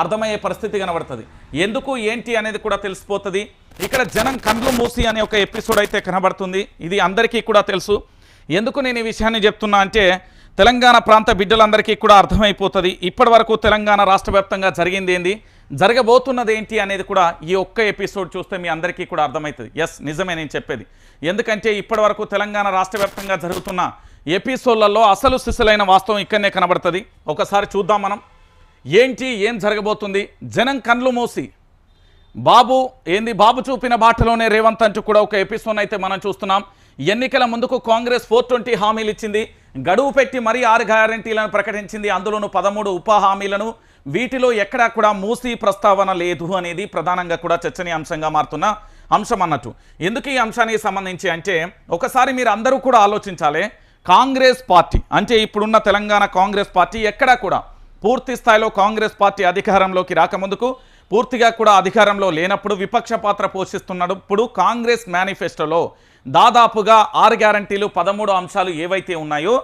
అర్థమయ్యే పరిస్థితి కనబడుతుంది. ఎందుకు ఏంటి అనేది కూడా తెలిసిపోతుంది. ఇక్కడ జనం కండ్లు మూసి అనే ఒక ఎపిసోడ్ అయితే కనబడుతుంది. ఇది అందరికీ కూడా తెలుసు. ఎందుకు నేను ఈ విషయాన్ని చెప్తున్నా అంటే తెలంగాణ ప్రాంత బిడ్డలందరికీ కూడా అర్థమైపోతుంది. ఇప్పటి వరకు తెలంగాణ రాష్ట్ర వ్యాప్తంగా జరిగింది ఏంది? జరగబోతున్నది ఏంటి అనేది కూడా ఈ ఒక్క ఎపిసోడ్ చూస్తే మీ అందరికీ కూడా అర్థమవుతుంది. ఎస్ నిజమే నేను చెప్పేది. ఎందుకంటే ఇప్పటి వరకు తెలంగాణ రాష్ట్ర వ్యాప్తంగా జరుగుతున్న ఎపిసోడ్లలో అసలు సిసలైన వాస్తవం ఇక్కడనే కనబడుతుంది. ఒకసారి చూద్దాం మనం. ఏంటి ఏం జరగబోతుంది? జనం కండ్లు మూసి. బాబు ఏంది బాబు చూపిన బాటలోనే రేవంత్ అంటూ కూడా ఒక ఎపిసోడ్ అయితే మనం చూస్తున్నాం. ఎన్నికల ముందుకు కాంగ్రెస్ ఫోర్ ట్వంటీ హామీలు ఇచ్చింది. గడువు పెట్టి మరీ ఆరు గ్యారంటీలను ప్రకటించింది. అందులోనూ పదమూడు ఉప హామీలను. వీటిలో ఎక్కడా కూడా మూసి ప్రస్తావన లేదు అనేది ప్రధానంగా కూడా చర్చనీయాంశంగా మారుతున్న అంశం అన్నట్టు. ఎందుకు ఈ అంశానికి సంబంధించి అంటే ఒకసారి మీరు అందరూ కూడా ఆలోచించాలి. కాంగ్రెస్ పార్టీ అంటే ఇప్పుడున్న తెలంగాణ కాంగ్రెస్ పార్టీ ఎక్కడా కూడా పూర్తి స్థాయిలో కాంగ్రెస్ పార్టీ అధికారంలోకి రాకముందుకు పూర్తిగా కూడా అధికారంలో లేనప్పుడు విపక్ష పాత్ర పోషిస్తున్నప్పుడు కాంగ్రెస్ మేనిఫెస్టోలో దాదాపుగా ఆరు గ్యారంటీలు పదమూడు అంశాలు ఏవైతే ఉన్నాయో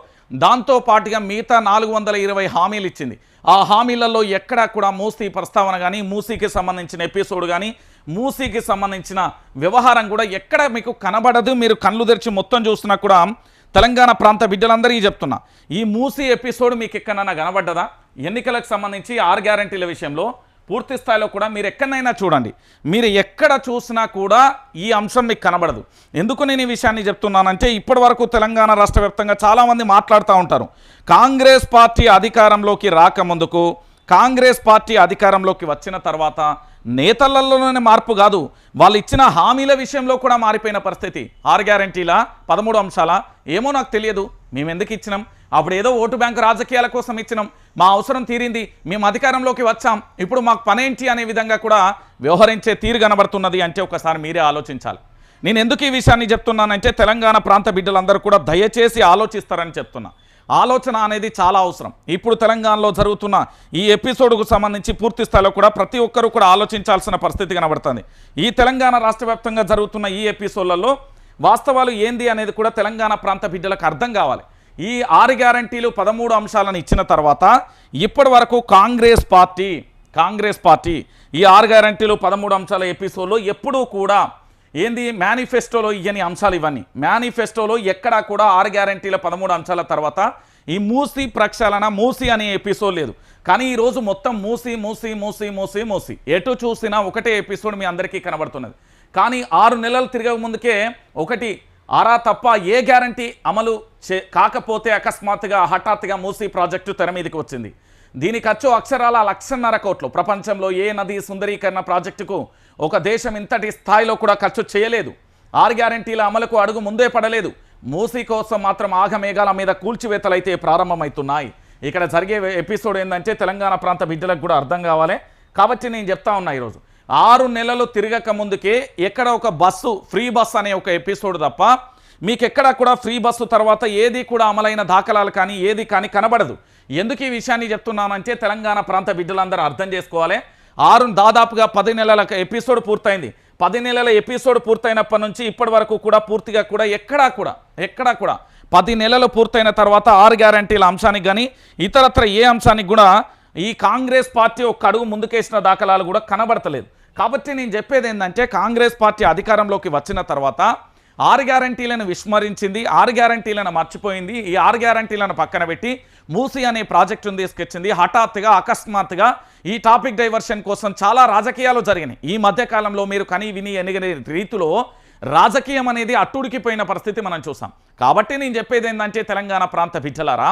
దాంతో పాటుగా మిగతా నాలుగు వందల ఇరవై హామీలు ఇచ్చింది. ఆ హామీలలో ఎక్కడా కూడా మూసీ ప్రస్తావన కానీ మూసీకి సంబంధించిన ఎపిసోడ్ కానీ మూసీకి సంబంధించిన వ్యవహారం కూడా ఎక్కడ మీకు కనబడదు. మీరు కళ్ళు తెరిచి మొత్తం చూస్తున్నా కూడా తెలంగాణ ప్రాంత బిడ్డలందరికీ చెప్తున్నా. ఈ మూసీ ఎపిసోడ్ మీకు ఎక్కడన్నా కనబడ్డదా? ఎన్నికలకు సంబంధించి ఆరు గ్యారంటీల విషయంలో పూర్తి స్థాయిలో కూడా మీరు ఎక్కడైనా చూడండి. మీరు ఎక్కడ చూసినా కూడా ఈ అంశం మీకు కనబడదు. ఎందుకు నేను ఈ విషయాన్ని చెప్తున్నానంటే ఇప్పటి వరకు తెలంగాణ రాష్ట్ర వ్యాప్తంగా చాలామంది మాట్లాడుతూ ఉంటారు. కాంగ్రెస్ పార్టీ అధికారంలోకి రాకముందుకు కాంగ్రెస్ పార్టీ అధికారంలోకి వచ్చిన తర్వాత నేతలలోనే మార్పు కాదు వాళ్ళు ఇచ్చిన హామీల విషయంలో కూడా మారిపోయిన పరిస్థితి. ఆరు గ్యారంటీలా పదమూడు అంశాల? ఏమో నాకు తెలియదు. మేము ఎందుకు ఇచ్చినాం? అప్పుడు ఏదో ఓటు బ్యాంకు రాజకీయాల కోసం ఇచ్చినాం. మా అవసరం తీరింది. మేము అధికారంలోకి వచ్చాం. ఇప్పుడు మాకు పనేంటి అనే విధంగా కూడా వ్యవహరించే తీరు కనబడుతున్నది అంటే ఒకసారి మీరే ఆలోచించాలి. నేను ఎందుకు ఈ విషయాన్ని చెప్తున్నానంటే తెలంగాణ ప్రాంత బిడ్డలందరూ కూడా దయచేసి ఆలోచిస్తారని చెప్తున్నా. ఆలోచన అనేది చాలా అవసరం. ఇప్పుడు తెలంగాణలో జరుగుతున్న ఈ ఎపిసోడ్కు సంబంధించి పూర్తి స్థాయిలో కూడా ప్రతి ఒక్కరూ కూడా ఆలోచించాల్సిన పరిస్థితి కనబడుతుంది. ఈ తెలంగాణ రాష్ట్ర వ్యాప్తంగా జరుగుతున్న ఈ ఎపిసోడ్లలో వాస్తవాలు ఏంది అనేది కూడా తెలంగాణ ప్రాంత బిడ్డలకు అర్థం కావాలి. ఈ ఆరు గ్యారంటీలు పదమూడు అంశాలను ఇచ్చిన తర్వాత ఇప్పటి వరకు కాంగ్రెస్ పార్టీ కాంగ్రెస్ పార్టీ ఈ ఆరు గ్యారంటీలు పదమూడు అంశాల ఎపిసోడ్లో ఎప్పుడూ కూడా ఏంది? మేనిఫెస్టోలో ఇవన్నీ అంశాలు ఇవన్నీ మేనిఫెస్టోలో ఎక్కడా కూడా ఆరు గ్యారంటీల పదమూడు అంశాల తర్వాత ఈ మూసి ప్రక్షాళన మూసి అనే ఎపిసోడ్ లేదు. కానీ ఈరోజు మొత్తం మూసి మూసి మూసి మూసి మూసి. ఎటు చూసినా ఒకటే ఎపిసోడ్ మీ అందరికీ కనబడుతున్నది. కానీ ఆరు నెలలు తిరగక ముందుకే ఒకటి ఆరా తప్ప ఏ గ్యారంటీ అమలు చే కాకపోతే అకస్మాత్తుగా హఠాత్తుగా మూసి ప్రాజెక్టు తెర మీదకి వచ్చింది. దీని ఖర్చు అక్షరాల లక్షన్నర కోట్లు. ప్రపంచంలో ఏ నది సుందరీకరణ ప్రాజెక్టుకు ఒక దేశం ఇంతటి స్థాయిలో కూడా ఖర్చు చేయలేదు. ఆరు గ్యారంటీల అమలుకు అడుగు ముందే పడలేదు. మూసీ కోసం మాత్రం ఆగమేఘాల మీద కూల్చివేతలైతే ప్రారంభమవుతున్నాయి ఇక్కడ జరిగే ఎపిసోడ్ ఏంటంటే తెలంగాణ ప్రాంత బిడ్డలకు కూడా అర్థం కావాలి. కాబట్టి నేను చెప్తా ఉన్నా ఈరోజు. ఆరు నెలలు తిరగక ముందుకే ఎక్కడ ఒక బస్సు ఫ్రీ బస్ అనే ఒక ఎపిసోడ్ తప్ప మీకు కూడా ఫ్రీ బస్సు తర్వాత ఏది కూడా అమలైన దాఖలాలు కానీ ఏది కానీ కనబడదు. ఎందుకు ఈ విషయాన్ని చెప్తున్నానంటే తెలంగాణ ప్రాంత బిడ్డలందరూ అర్థం చేసుకోవాలి. ఆరు దాదాపుగా పది నెలల ఎపిసోడ్ పూర్తయింది. పది నెలల ఎపిసోడ్ పూర్తయినప్పటి నుంచి ఇప్పటి వరకు కూడా పూర్తిగా కూడా ఎక్కడా కూడా ఎక్కడా కూడా పది నెలలు పూర్తయిన తర్వాత ఆరు గ్యారంటీల అంశానికి కానీ ఇతరత్ర ఏ అంశానికి కూడా ఈ కాంగ్రెస్ పార్టీ ఒక అడుగు ముందుకేసిన దాఖలాలు కూడా కనబడతలేదు. కాబట్టి నేను చెప్పేది ఏంటంటే కాంగ్రెస్ పార్టీ అధికారంలోకి వచ్చిన తర్వాత ఆరు గ్యారంటీలను విస్మరించింది ఆరు గ్యారంటీలను మర్చిపోయింది ఈ ఆరు గ్యారంటీలను పక్కన పెట్టి మూసి అనే ప్రాజెక్టును తీసుకొచ్చింది. హఠాత్తుగా అకస్మాత్తుగా ఈ టాపిక్ డైవర్షన్ కోసం చాలా రాజకీయాలు జరిగినాయి. ఈ మధ్యకాలంలో మీరు కని విని ఎనిగిన రీతిలో రాజకీయం అనేది అట్టుడికిపోయిన పరిస్థితి మనం చూసాం. కాబట్టి నేను చెప్పేది ఏంటంటే తెలంగాణ ప్రాంత బిడ్డలారా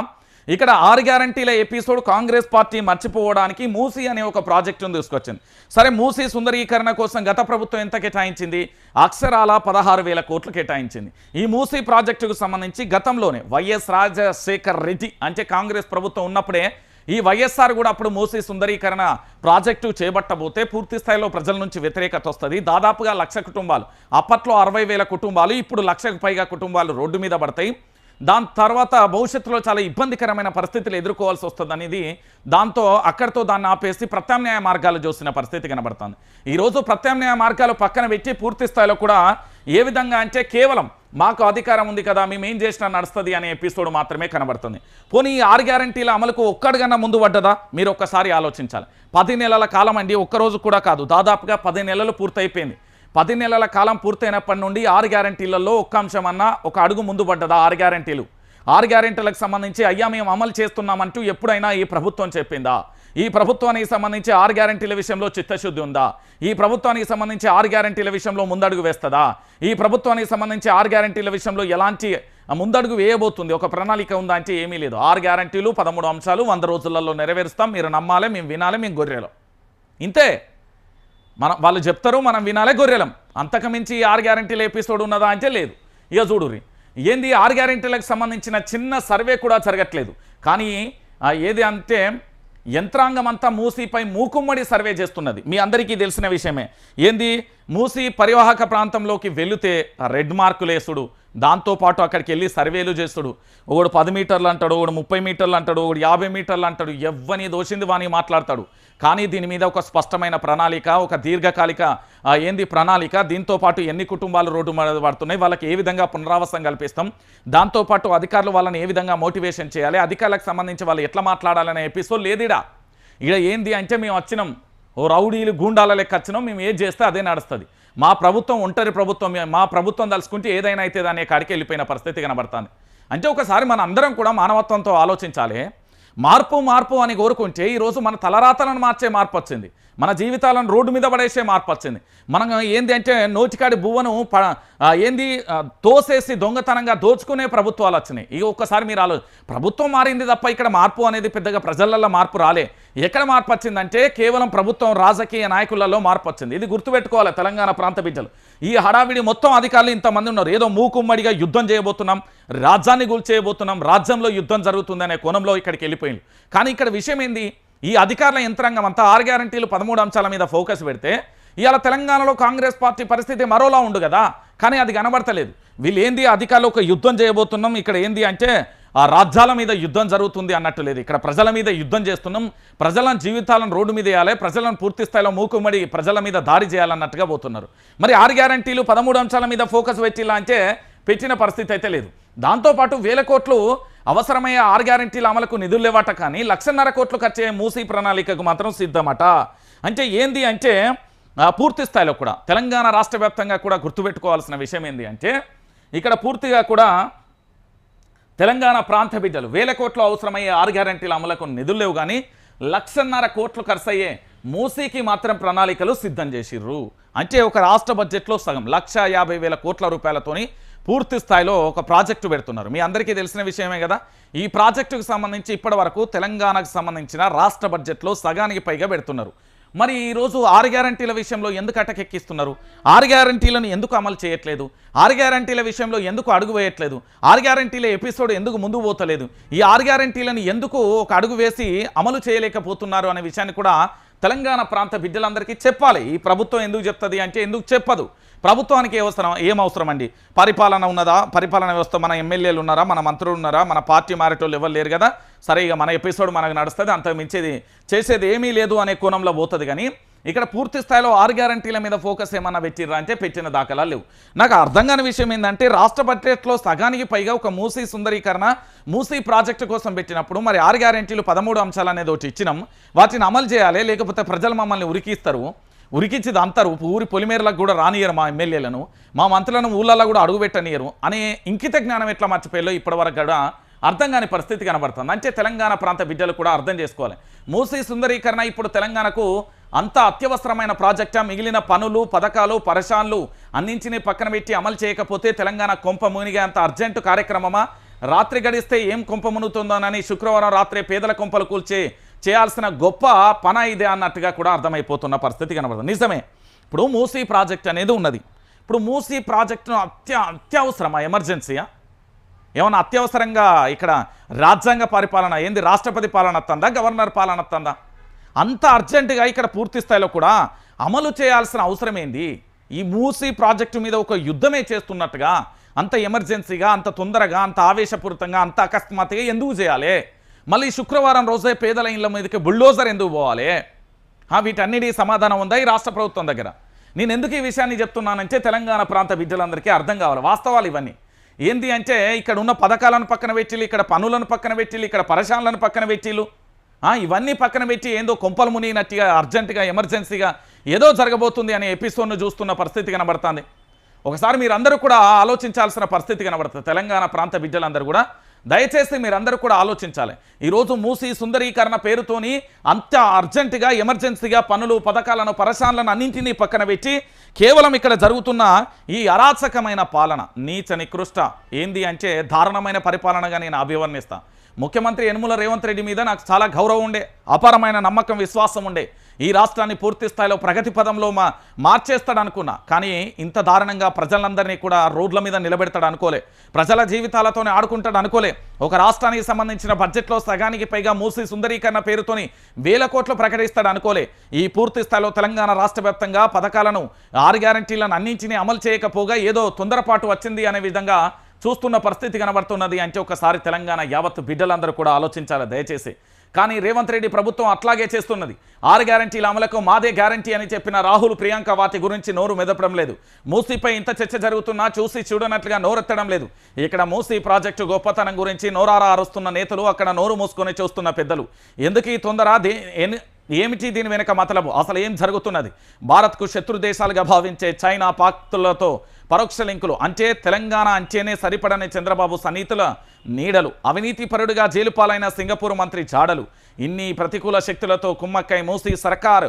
ఇక్కడ ఆరు గ్యారంటీల ఎపిసోడ్ కాంగ్రెస్ పార్టీ మర్చిపోవడానికి మూసీ అనే ఒక ప్రాజెక్టును తీసుకొచ్చింది. సరే మూసీ సుందరీకరణ కోసం గత ప్రభుత్వం ఎంత కేటాయించింది? అక్షరాల పదహారు వేల కోట్లు కేటాయించింది. ఈ మూసీ ప్రాజెక్టుకు సంబంధించి గతంలోనే వైఎస్ రాజశేఖర్ రెడ్డి అంటే కాంగ్రెస్ ప్రభుత్వం ఉన్నప్పుడే ఈ వైఎస్ఆర్ కూడా అప్పుడు మూసీ సుందరీకరణ ప్రాజెక్టు చేపట్టబోతే పూర్తి స్థాయిలో ప్రజల నుంచి వ్యతిరేకత వస్తుంది. దాదాపుగా లక్ష కుటుంబాలు అప్పట్లో అరవై వేల కుటుంబాలు ఇప్పుడు లక్షకు పైగా కుటుంబాలు రోడ్డు మీద పడతాయి. దాని తర్వాత భవిష్యత్తులో చాలా ఇబ్బందికరమైన పరిస్థితులు ఎదుర్కోవాల్సి వస్తుంది అనేది దాంతో అక్కడితో దాన్ని ఆపేసి ప్రత్యామ్నాయ మార్గాలు చూసిన పరిస్థితి కనబడుతుంది. ఈరోజు ప్రత్యామ్నాయ మార్గాలు పక్కన పెట్టి పూర్తి స్థాయిలో కూడా ఏ విధంగా అంటే కేవలం మాకు అధికారం ఉంది కదా మేము ఏం చేసినా నడుస్తుంది అనే ఎపిసోడ్ మాత్రమే కనబడుతుంది. పోనీ ఈ ఆరు గ్యారంటీల అమలుకు ఒక్కడికన్నా ముందు పడ్డదా? మీరు ఒక్కసారి ఆలోచించాలి. పది నెలల కాలం అండి ఒక్కరోజు కూడా కాదు. దాదాపుగా పది నెలలు పూర్తయిపోయింది. పది నెలల కాలం పూర్తయినప్పటి నుండి ఆరు గ్యారంటీలలో ఒక్క అంశం అన్నా ఒక అడుగు ముందు పడ్డదా ఆరు గ్యారంటీలు? ఆరు గ్యారెంటీలకు సంబంధించి అయ్యా మేము అమలు చేస్తున్నామంటూ ఎప్పుడైనా ఈ ప్రభుత్వం చెప్పిందా? ఈ ప్రభుత్వానికి సంబంధించి ఆరు గ్యారెంటీల విషయంలో చిత్తశుద్ధి ఉందా? ఈ ప్రభుత్వానికి సంబంధించి ఆరు గ్యారెంటీల విషయంలో ముందడుగు వేస్తుందా? ఈ ప్రభుత్వానికి సంబంధించి ఆరు గ్యారెంటీల విషయంలో ఎలాంటి ముందడుగు వేయబోతుంది? ఒక ప్రణాళిక ఉందా అంటే ఏమీ లేదు. ఆరు గ్యారెంటీలు పదమూడు అంశాలు వంద రోజులలో నెరవేరుస్తాం. మీరు నమ్మాలి మేము వినాలి మేము గొర్రెలు. ఇంతే. మనం వాళ్ళు చెప్తారు మనం వినాలే గొర్రెలం. అంతకుమించి ఆరు గ్యారంటీలు ఎపిసోడ్ ఉన్నదా అంటే లేదు. ఇక చూడురి ఏంది ఆరు గ్యారంటీలకు సంబంధించిన చిన్న సర్వే కూడా జరగట్లేదు. కానీ ఏది అంటే యంత్రాంగం అంతా మూసీపై మూకుమ్మడి సర్వే చేస్తున్నది. మీ అందరికీ తెలిసిన విషయమే. ఏంది? మూసీ పరివాహక ప్రాంతంలోకి వెళితే రెడ్ మార్కులు వేసుడు దాంతోపాటు అక్కడికి వెళ్ళి సర్వేలు చేస్తుడు. ఒకడు పది మీటర్లు అంటాడు ఒకడు ముప్పై మీటర్లు అంటాడు ఒకడు యాభై మీటర్లు అంటాడు ఎవ్వని దోషింది వాని మాట్లాడతాడు. కానీ దీని మీద ఒక స్పష్టమైన ప్రణాళిక ఒక దీర్ఘకాలిక ఏంది ప్రణాళిక దీంతో పాటు ఎన్ని కుటుంబాలు రోడ్డు పడుతున్నాయి వాళ్ళకి ఏ విధంగా పునరావాసం కల్పిస్తాం దాంతోపాటు అధికారులు వాళ్ళని ఏ విధంగా మోటివేషన్ చేయాలి అధికారులకు సంబంధించి వాళ్ళు ఎట్లా మాట్లాడాలనే ఎపిసోడ్ లేదిడా ఇక ఏంది అంటే మేము వచ్చినాం ఓ రౌడీలు గూండాల లెక్క వచ్చినాం మేము ఏది చేస్తే అదే నడుస్తుంది. మా ప్రభుత్వం ఒంటరి ప్రభుత్వం మా ప్రభుత్వం తలుచుకుంటే ఏదైనా అయితే దాని కాడికి వెళ్ళిపోయిన పరిస్థితి కనబడుతుంది. అంటే ఒకసారి మన అందరం కూడా మానవత్వంతో ఆలోచించాలి. మార్పు మార్పు అని కోరుకుంటే ఈరోజు మన తలరాతలను మార్చే మార్పు వచ్చింది. మన జీవితాలను రోడ్డు మీద పడేసే మార్పు వచ్చింది. మనం ఏంది అంటే నోటికాడి బువ్వను ప ఏంది తోసేసి దొంగతనంగా దోచుకునే ప్రభుత్వాలు వచ్చినాయి. ఇక ఒక్కసారి మీరు ఆలో ప్రభుత్వం మారింది తప్ప ఇక్కడ మార్పు అనేది పెద్దగా ప్రజలలో మార్పు రాలే. ఎక్కడ మార్పు వచ్చిందంటే కేవలం ప్రభుత్వం రాజకీయ నాయకులలో మార్పు వచ్చింది ఇది గుర్తుపెట్టుకోవాలి తెలంగాణ ప్రాంత బిడ్డలు. ఈ హడావిడి మొత్తం అధికారులు ఇంతమంది ఉన్నారు. ఏదో మూకుమ్మడిగా యుద్ధం చేయబోతున్నాం రాజ్యాన్ని కూల్చేయబోతున్నాం రాజ్యంలో యుద్ధం జరుగుతుందనే కోణంలో ఇక్కడికి వెళ్ళిపోయింది కానీ ఇక్కడ విషయం ఏంది? ఈ అధికారుల యంత్రాంగం అంతా ఆరు గ్యారంటీలు పదమూడు అంశాల మీద ఫోకస్ పెడితే ఇవాళ తెలంగాణలో కాంగ్రెస్ పార్టీ పరిస్థితి మరోలా ఉండు కదా. కానీ అది కనబడతలేదు. వీళ్ళు ఏంది అధికారులు ఒక యుద్ధం చేయబోతున్నాం. ఇక్కడ ఏంది అంటే ఆ రాజ్యాల మీద యుద్ధం జరుగుతుంది అన్నట్టు లేదు. ఇక్కడ ప్రజల మీద యుద్ధం చేస్తున్నాం. ప్రజల జీవితాలను రోడ్డు మీద వేయాలి. ప్రజలను పూర్తి స్థాయిలో మూకుమడి ప్రజల మీద దాడి చేయాలన్నట్టుగా పోతున్నారు. మరి ఆరు గ్యారంటీలు పదమూడు అంశాల మీద ఫోకస్ పెట్టిలా అంటే పెట్టిన పరిస్థితి అయితే లేదు. దాంతోపాటు వేల కోట్లు అవసరమయ్యే ఆరు గ్యారంటీల అమలుకు నిధులు లేవట కానీ లక్షన్నర కోట్లు ఖర్చు మూసీ ప్రణాళికకు మాత్రం సిద్ధమట. అంటే ఏంది అంటే పూర్తి స్థాయిలో కూడా తెలంగాణ రాష్ట్ర వ్యాప్తంగా కూడా గుర్తుపెట్టుకోవాల్సిన విషయం ఏంది అంటే ఇక్కడ పూర్తిగా కూడా తెలంగాణ ప్రాంత బిడ్డలు వేల కోట్లు అవసరమయ్యే ఆరు గ్యారంటీల అమలుకు నిధులు లేవు కానీ లక్షన్నర కోట్లు ఖర్చయ్యే మూసీకి మాత్రం ప్రణాళికలు సిద్ధం చేసిర్రు. అంటే ఒక రాష్ట్ర బడ్జెట్లో సగం లక్ష యాభై వేల కోట్ల రూపాయలతోని పూర్తి స్థాయిలో ఒక ప్రాజెక్టు పెడుతున్నారు. మీ అందరికీ తెలిసిన విషయమే కదా? ఈ ప్రాజెక్టుకు సంబంధించి ఇప్పటి వరకు తెలంగాణకు సంబంధించిన రాష్ట్ర బడ్జెట్లో సగానికి పైగా పెడుతున్నారు. మరి ఈరోజు ఆరు గ్యారంటీల విషయంలో ఎందుకు అటకెక్కిస్తున్నారు ఆరు గ్యారంటీలను ఎందుకు అమలు చేయట్లేదు? ఆరు గ్యారంటీల విషయంలో ఎందుకు అడుగు వేయట్లేదు? ఆరు గ్యారంటీల ఎపిసోడ్ ఎందుకు ముందుకు పోతలేదు? ఈ ఆరు గ్యారంటీలను ఎందుకు ఒక అడుగు వేసి అమలు చేయలేకపోతున్నారు అనే విషయాన్ని కూడా తెలంగాణ ప్రాంత బిడ్డలందరికీ చెప్పాలి. ఈ ప్రభుత్వం ఎందుకు చెప్తుంది అంటే ఎందుకు చెప్పదు. ప్రభుత్వానికి ఏ అవసరం? ఏం అవసరం అండి పరిపాలన ఉన్నదా? పరిపాలన వ్యవస్థ మన ఎమ్మెల్యేలు ఉన్నారా? మన మంత్రులు ఉన్నారా? మన పార్టీ మారేటోళ్ళు ఎవరు లేరు కదా? సరే ఇక మన ఎపిసోడ్ మనకు నడుస్తుంది అంత మించేది చేసేది ఏమీ లేదు అనే కోణంలో పోతుంది కానీ ఇక్కడ పూర్తి స్థాయిలో ఆరు గ్యారంటీల మీద ఫోకస్ ఏమన్నా పెట్టిర్రా అంటే పెట్టిన దాఖలాలు లేవు. నాకు అర్థం కాని విషయం ఏంటంటే రాష్ట్ర బడ్జెట్లో సగానికి పైగా ఒక మూసీ సుందరీకరణ మూసీ ప్రాజెక్టు కోసం పెట్టినప్పుడు మరి ఆరు గ్యారంటీలు పదమూడు అంశాలు అనేది ఒకటి ఇచ్చినాం. వాటిని అమలు చేయాలి లేకపోతే ప్రజలు మమ్మల్ని ఉరికిస్తారు. ఉరికించి దంతరు ఊరి పొలిమేరలకు కూడా రానియరు మా ఎమ్మెల్యేలను. మా మంత్రులను ఊళ్ళల్లో కూడా అడుగుపెట్టనియరు అనే ఇంకిత జ్ఞానం ఎట్లా మర్చిపోయాలో ఇప్పటివరకు కూడా అర్థం కాని పరిస్థితి కనబడుతుంది. అంటే తెలంగాణ ప్రాంత బిడ్డలు కూడా అర్థం చేసుకోవాలి. మూసీ సుందరీకరణ ఇప్పుడు తెలంగాణకు అంత అత్యవసరమైన ప్రాజెక్టా? మిగిలిన పనులు పథకాలు పరశాన్లు అన్నింటినీ పక్కన పెట్టి అమలు చేయకపోతే తెలంగాణ కొంప మునిగే అంత అర్జెంటు కార్యక్రమమా? రాత్రి గడిస్తే ఏం కొంప మునుగుతుందోనని శుక్రవారం రాత్రే పేదల కొంపలు కూల్చే చేయాల్సిన గొప్ప పన ఇదే అన్నట్టుగా కూడా అర్థమైపోతున్న పరిస్థితి కనబడుతుంది. నిజమే. ఇప్పుడు మూసీ ప్రాజెక్ట్ అనేది ఉన్నది. ఇప్పుడు మూసీ ప్రాజెక్టును అత్య అత్యవసరమా? ఎమర్జెన్సీయా? ఏమన్నా అత్యవసరంగా ఇక్కడ రాజ్యాంగ పరిపాలన ఏంది? రాష్ట్రపతి పాలన వస్తుందా గవర్నర్ పాలన వస్తుందా అంత అర్జెంటుగా ఇక్కడ పూర్తి స్థాయిలో కూడా అమలు చేయాల్సిన అవసరం ఏంది ఈ మూసీ ప్రాజెక్టు మీద ఒక యుద్ధమే చేస్తున్నట్టుగా అంత ఎమర్జెన్సీగా అంత తొందరగా అంత ఆవేశపూరితంగా అంత అకస్మాత్తుగా ఎందుకు చేయాలి? మళ్ళీ శుక్రవారం రోజే పేదల ఇళ్ళ మీదకి బుల్డోజర్ ఎందుకు పోవాలి? ఆ, వీటన్నిటి సమాధానం ఉందా ఈ రాష్ట్ర ప్రభుత్వం దగ్గర? నేను ఎందుకు ఈ విషయాన్ని చెప్తున్నానంటే తెలంగాణ ప్రాంత విద్యలందరికీ అర్థం కావాలి వాస్తవాలు ఇవన్నీ. ఏంది అంటే ఇక్కడ ఉన్న పథకాలను పక్కన పెట్టిళ్ళు ఇక్కడ పనులను పక్కన పెట్టిళ్ళు ఇక్కడ పరశాలను పక్కన పెట్టిళ్ళు. ఇవన్నీ పక్కన పెట్టి ఏందో కొంపలు మునిగినట్టుగా అర్జెంటుగా ఎమర్జెన్సీగా ఏదో జరగబోతుంది అనే ఎపిసోడ్ను చూస్తున్న పరిస్థితి కనబడుతుంది. ఒకసారి మీరందరూ కూడా ఆలోచించాల్సిన పరిస్థితి కనబడుతుంది. తెలంగాణ ప్రాంత బిడ్డలందరూ కూడా. దయచేసి మీరందరూ కూడా ఆలోచించాలి. ఈరోజు మూసి సుందరీకరణ పేరుతోని అంత అర్జెంటుగా ఎమర్జెన్సీగా పనులు పథకాలను పరశాలను అన్నింటినీ పక్కన పెట్టి కేవలం ఇక్కడ జరుగుతున్న ఈ అరాచకమైన పాలన నీచ నికృష్ట ఏంది అంటే దారుణమైన పరిపాలనగా నేను అభివర్ణిస్తా. ముఖ్యమంత్రి యనుమల రేవంత్ రెడ్డి మీద నాకు చాలా గౌరవం ఉండే అపారమైన నమ్మకం విశ్వాసం ఉండే. ఈ రాష్ట్రాన్ని పూర్తి స్థాయిలో ప్రగతి పదంలో మా మార్చేస్తాడు అనుకున్నా కానీ ఇంత దారుణంగా ప్రజలందరినీ కూడా రోడ్ల మీద నిలబెడతాడు అనుకోలే. ప్రజల జీవితాలతోనే ఆడుకుంటాడు అనుకోలే. ఒక రాష్ట్రానికి సంబంధించిన బడ్జెట్లో సగానికి పైగా మూసి సుందరీకరణ పేరుతోని వేల కోట్లు ప్రకటిస్తాడు అనుకోలే. ఈ పూర్తి స్థాయిలో తెలంగాణ రాష్ట్ర వ్యాప్తంగా పథకాలను ఆరు గ్యారంటీలను అన్నింటినీ అమలు చేయకపోగా ఏదో తొందరపాటు వచ్చింది అనే విధంగా చూస్తున్న పరిస్థితి కనబడుతున్నది అంటే ఒకసారి తెలంగాణ యావత్ బిడ్డలందరూ కూడా ఆలోచించాలి దయచేసి? కానీ రేవంత్ రెడ్డి ప్రభుత్వం అట్లాగే చేస్తున్నది. ఆరు గ్యారంటీల అమలకు మాదే గ్యారంటీ అని చెప్పిన రాహుల్ ప్రియాంక వాటి గురించి నోరు మెదపడం లేదు. మూసీపై ఇంత చర్చ జరుగుతున్నా చూసి చూడనట్లుగా నోరెత్తడం లేదు. ఇక్కడ మూసీ ప్రాజెక్టు గొప్పతనం గురించి నోరారా అరుస్తున్న నేతలు అక్కడ నోరు మూసుకొని చూస్తున్న పెద్దలు. ఎందుకు ఈ తొందర ఏమిటి దీని వెనుక మతలబు? అసలు ఏం జరుగుతున్నది? భారత్కు శత్రు దేశాలుగా భావించే చైనా పాక్తులతో పరోక్ష లింకులు. అంటే తెలంగాణ అంటేనే సరిపడని చంద్రబాబు సన్నిహితుల నీడలు. అవినీతిపరుడుగా జైలుపాలైన సింగపూర్ మంత్రి జాడలు. ఇన్ని ప్రతికూల శక్తులతో కుమ్మక్కై మూసి సర్కారు